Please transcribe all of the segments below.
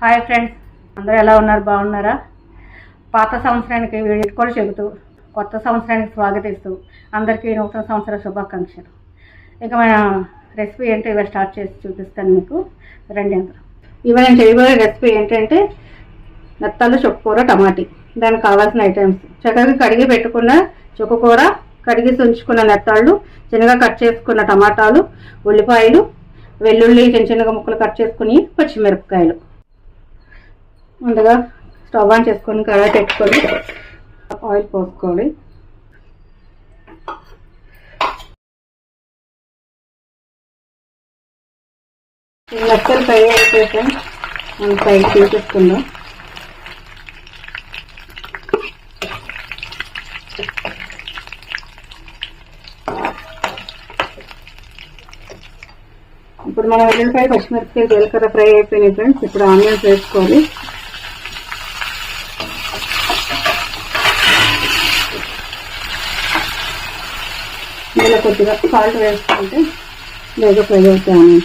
Hi friends అందరూ ఎలా ఉన్నారు? బాగున్నారా? పాత సంవత్సరానికి వీడుకోలు చెబుతూ కొత్త సంవత్సరానికి స్వాగతిస్తూ అందరికీ నూతన సంవత్సర శుభాకాంక్షలు. ఇక మన రెసిపీ ఏంటో ఇవాళ స్టార్ట్ చేసి చూపిస్తాను మీకు. రండి అందరూ. ఇవాళ నేను చేయబోయే రెసిపీ ఏంటంటే నెత్తాలు చుక్కకూర టమాటీ. దానికి కావాల్సిన ఐటమ్స్. చక్కగా కడిగి పెట్టుకున్న చుక్కకూర కడిగి ఉంచుకున్న నెత్తాళ్ళు చిన్నగా కట్ చేసుకున్న టమాటాలు ఉల్లిపాయలు వెల్లుల్లి చిన్న చిన్నగా ముక్కలు కట్ చేసుకుని పచ్చిమిరపకాయలు. ముందుగా స్టవ్ ఆన్ చేసుకొని కడాయి పెట్టుకొని ఆయిల్ పోసుకోవాలి. లక్షలు ఫ్రై అయిపోతే మనం ఫ్రై తీసేసుకుందాం ఇప్పుడు మనం వెల్లుల్లిపాయ పచ్చిమిరపకాయ జీలకర్ర ఫ్రై అయిపోయినాయి ఫ్రెండ్స్. ఇప్పుడు ఆనియన్స్ వేసుకోవాలి. ఇందులో కొద్దిగా సాల్ట్ వేసుకుంటే బాగా ఫ్రై అవుతాను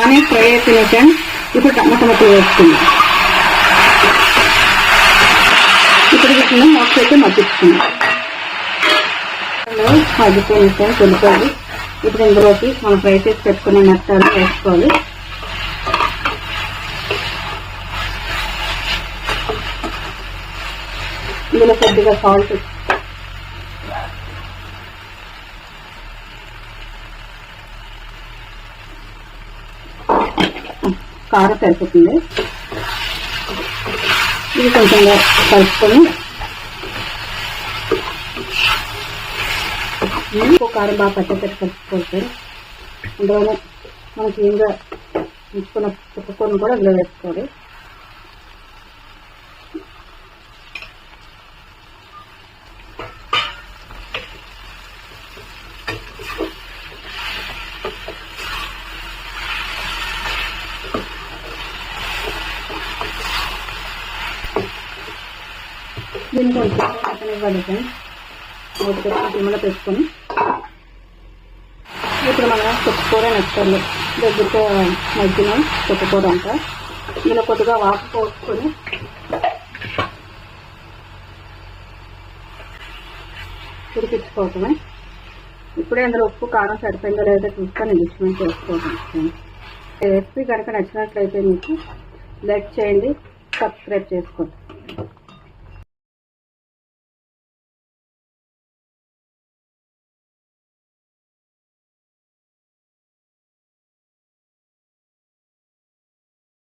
ఆనియన్స్ ఫ్రై అయిపోయినాయి ఇప్పుడు టమాటా ముక్కలు వేసుకుందాం. ఇప్పుడు వీటిని మొక్క అయితే మగ్గించుకుందాం. మగ్గిపోయినాయి ఫ్రెండ్స్ ఉల్లిపాయలు ఇప్పుడు ఇందులోకి మనం ఫ్రై చేసి పెట్టుకునే మెత్తాలు వేసుకోవాలి. ఇందులో కొద్దిగా సాల్ట్ కారం సరిపోతుంది ఇది కొంచెం కలుపుకొని ఇంకో కారం బాగా పట్టేటట్టు కలుపుకోవచ్చు అందులోనే మనకి ఇంకా ఉంచుకున్న చుక్కకొని కూడా అందులో వేసుకోవాలి. దీన్ని కొంచెం పక్కన ఇవ్వాలి ఫ్రెండ్స్ మూడు పెట్టుకొని ఇప్పుడు మనం చుక్కకూర నచ్చాలి దగ్గరతో మగ్గిన చుక్కకూర అంట. ఇలా కొద్దిగా వాపు పోసుకొని ఉడికించుకోవటమే. ఇప్పుడే అందులో ఉప్పు కారం సరిపోయిందో లేదో చూసుకొని అడ్జస్ట్మెంట్ చేసుకోవటం. రెసిపీ కనుక నచ్చినట్లయితే మీకు లైక్ చేయండి సబ్స్క్రైబ్ చేసుకోండి.